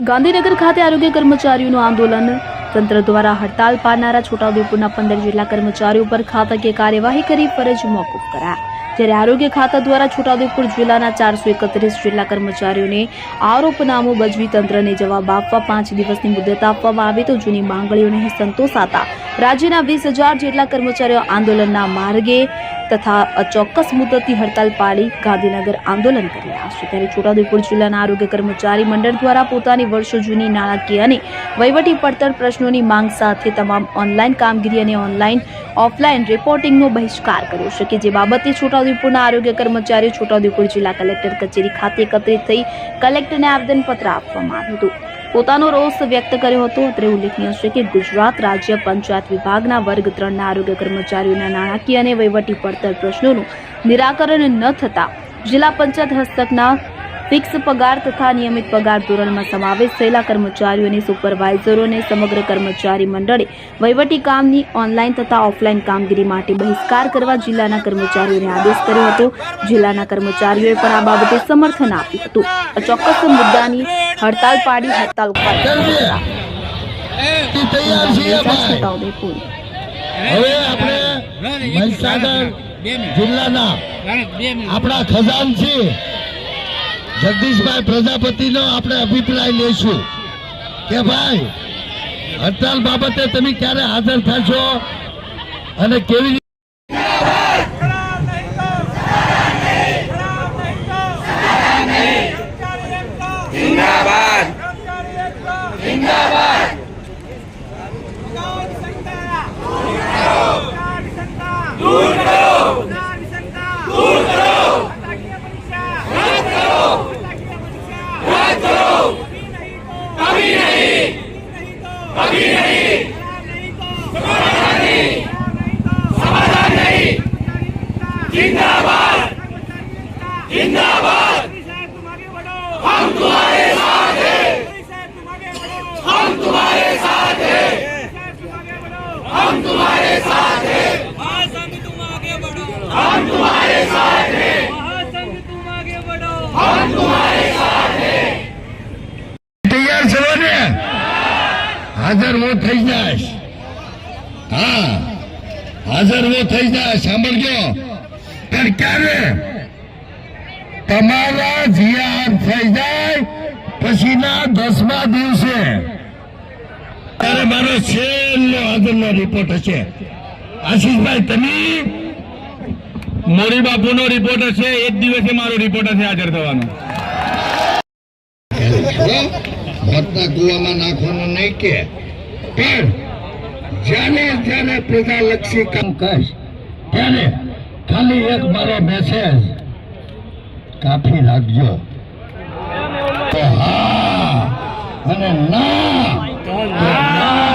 ગાંધીનગર ખાતે આરોગ્ય કર્મચારીઓનું આંદોલન. તંત્ર દ્વારા હડતાલ પાડનારા છોટાઉદેપુરના પંદર જેટલા કર્મચારીઓ પર ખાતાકીય કાર્યવાહી કરી ફરજ મોકૂફ કરાયા જ્યારે આરોગ્ય ખાતા દ્વારા છોટાઉદેપુર જિલ્લાના ચારસો એકત્રીસ જેટલા કર્મચારીઓને આરોપનામું બજવી તંત્રને જવાબ આપવા પાંચ દિવસની મુદત આપવામાં આવે તો જૂની માંગણીઓ નહીં સંતોષાતા રાજ્યના વીસ હજાર જેટલા કર્મચારીઓ આંદોલનના માર્ગે તથા અચોક્કસ મુદતની હડતાલ પાડી ગાંધીનગર આંદોલન કરી રહ્યા છે. ત્યારે છોટાઉદેપુર જિલ્લાના આરોગ્ય કર્મચારી મંડળ દ્વારા પોતાની વર્ષો જૂની નાણાકીય અને વહીવટી પડતર પ્રશ્નોની માંગ સાથે તમામ ઓનલાઈન કામગીરી અને ઓનલાઈન ઓફલાઈન રિપોર્ટિંગનો બહિષ્કાર કર્યો છે કે જે બાબતે છોટાઉદેપુરના આરોગ્ય કર્મચારીઓ છોટાઉદેપુર જિલ્લા કલેક્ટર કચેરી ખાતે એકત્રિત થઈ કલેક્ટરને આવેદનપત્ર આપવામાં આવ્યું હતું. પોતાનો રોષ વ્યક્ત કર્યો હતો. અત્રે ઉલ્લેખનીય છે કે ગુજરાત રાજ્ય પંચાયત વિભાગના વર્ગ ત્રણના આરોગ્ય કર્મચારીઓના નાણાકીય અને વહીવટી પડતર પ્રશ્નોનું નિરાકરણ ન થતા જિલ્લા પંચાયત હસ્તકના ફિક્સ પગાર તથા નિયમિત પગાર ધોરણમાં સમાવેશ થયેલા કર્મચારીઓને સુપરવાઇઝરોને સમગ્ર કર્મચારી મંડળે વહીવટી કામની ઓનલાઈન તથા ઓફલાઈન કામગીરી માટે બહિષ્કાર કરવા જિલ્લાના કર્મચારીઓને આદેશ કર્યો હતો. જિલ્લાના કર્મચારીઓએ પણ આ બાબતે સમર્થન આપ્યું હતું. આ ચોક્કસ મુદ્દાની હડતાલ પાડી હડતાલ ઉપર. હવે આપણે મહીસાગર જિલ્લાના આપણા જગદીશભાઈ પ્રજાપતિનો આપણે અભિપ્રાય લેશું કે ભાઈ હડતાલ બાબતે તમે ક્યારે હાજર થશો અને કેવી जिंदाबाद जिंदाबाद હાજર હું થઈ જાશ હા, હાજર હું થઈ જાશ સાંભળજો. પણ ક્યારે? તમારા જીઆર થઈ જાય પછીના દસમા દિવસે. ત્યારે મારો છેલ્લો હાજરનો રિપોર્ટ હશે. આશીષભાઈ, તમે? મોરી બાપુનો રિપોર્ટ હશે, એક દિવસે મારો રિપોર્ટ હશે હાજર થવાનો. મોતના કુવામાં નાખવાનું નહીં કે. પણ જ્યારે જ્યારે પ્રજાલક્ષી કામ કહીશ ત્યારે ખાલી એક મારો મેસેજ કાફી રાખજો. હા, અને ના.